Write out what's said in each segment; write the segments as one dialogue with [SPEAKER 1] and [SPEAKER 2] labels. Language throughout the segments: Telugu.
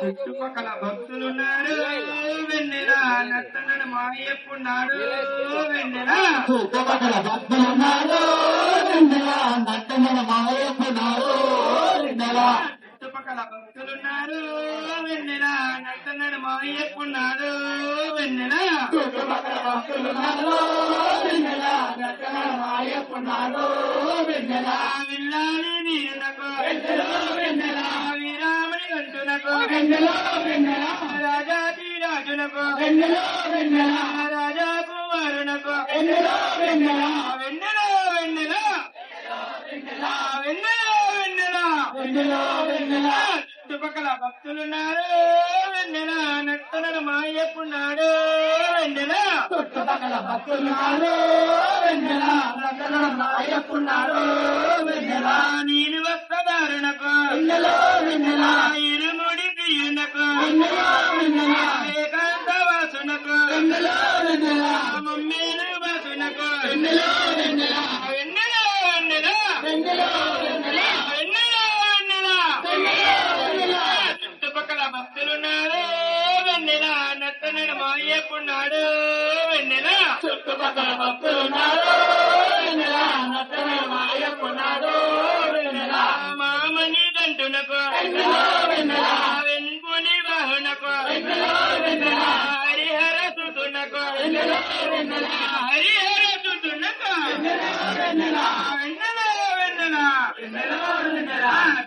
[SPEAKER 1] చుట్టుపక్కల భక్తులున్నారు వెన్నెల నత్తనడు మాయప్పున్నాడు వెన్నెల.
[SPEAKER 2] చుట్టుపక్కల భక్తులున్నారు వెన్నెల నట్టమల మాయకున్నారు వెన్నెల.
[SPEAKER 1] చుట్టుపక్కల భక్తులున్నారు వెన్నెల నత్తనడు మాయప్పున్నాడు వెన్నెల.
[SPEAKER 2] చుట్టుపక్కల భక్తులున్నారు వెన్నెల నట్టమల మాయకున్నారు వెన్నెల.
[SPEAKER 1] వీరామణి గంటునకు
[SPEAKER 2] వెన్నెల వెన్నెల
[SPEAKER 1] రాజాది రాజునకు
[SPEAKER 2] వెన్నెల వెన్నెల.
[SPEAKER 1] రాజా కుమారునకు.
[SPEAKER 2] వెన్నెల వెన్నెల.
[SPEAKER 1] వెన్నెల వెన్నెల. వెన్నెల. వెన్నెల
[SPEAKER 2] వెన్నెల. వెన్నెల
[SPEAKER 1] చుట్టుపక్కల భక్తులున్నారు. వెన్నెల నట్టనడు మాయప్పున్నాడు వెన్నెల.
[SPEAKER 2] చుట్టుపక్కల భక్తులున్నారు. వెన్నెల నట్టమల మాయకున్నారు. వెన్నెల.
[SPEAKER 1] చుట్టుపక్కల భక్తులున్నారు వెన్నెల వెన్నెల
[SPEAKER 2] చుట్టుపక్కల భక్తులున్నారు వెన్నెల నట్టమల మాయకున్నారు వెన్నెల
[SPEAKER 1] మామని దంటునకు
[SPEAKER 2] వెన్నెల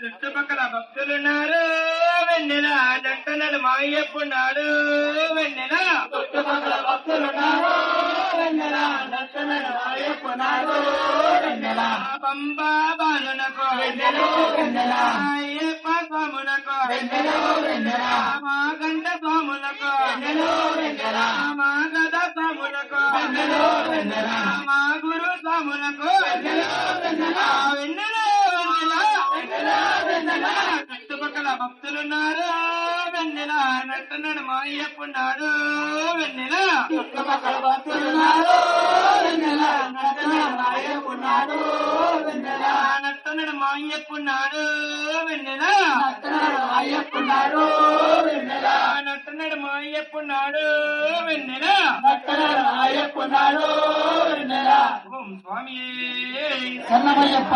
[SPEAKER 1] చుట్టుపక్కల భక్తులున్నారు వెన్నెల జంటనడు మాయప్పున్నాడు వెన్నెల
[SPEAKER 2] చుట్టుపక్కల భక్తులున్నారు వెన్నెల నట్టమల మాయకున్నారు వెన్నెల
[SPEAKER 1] పంబా బాలునకు
[SPEAKER 2] వెన్నెల వెన్నెల
[SPEAKER 1] అయ్యప్ప స్వామునకు
[SPEAKER 2] వెన్నెల వెన్నెల
[SPEAKER 1] మా గంట స్వామునకు
[SPEAKER 2] వెన్నెల వెన్నెల
[SPEAKER 1] మా మా గురు స్వాములకు
[SPEAKER 2] వెన్నెల.
[SPEAKER 1] చుట్టుపక్కల భక్తులున్నారు వెన్నెల నట్టున్నాడు మా అయ్యప్పున్నాడు వెన్నెల
[SPEAKER 2] చుట్టుపక్కల భక్తులున్నారు నట్టున్నాడు మా అయ్యప్పున్నాడు వెన్నెల
[SPEAKER 1] నట్టున్నాడు
[SPEAKER 2] మా నట్టున్నాడు మా
[SPEAKER 1] అయ్యప్పున్నాడు ఆయప్పున్నాడు వెన్నెల
[SPEAKER 2] భక్తన ఆయప్పున్నాడు వెన్నెల
[SPEAKER 1] ఓం స్వామి.
[SPEAKER 2] సన్నమయ్యప్ప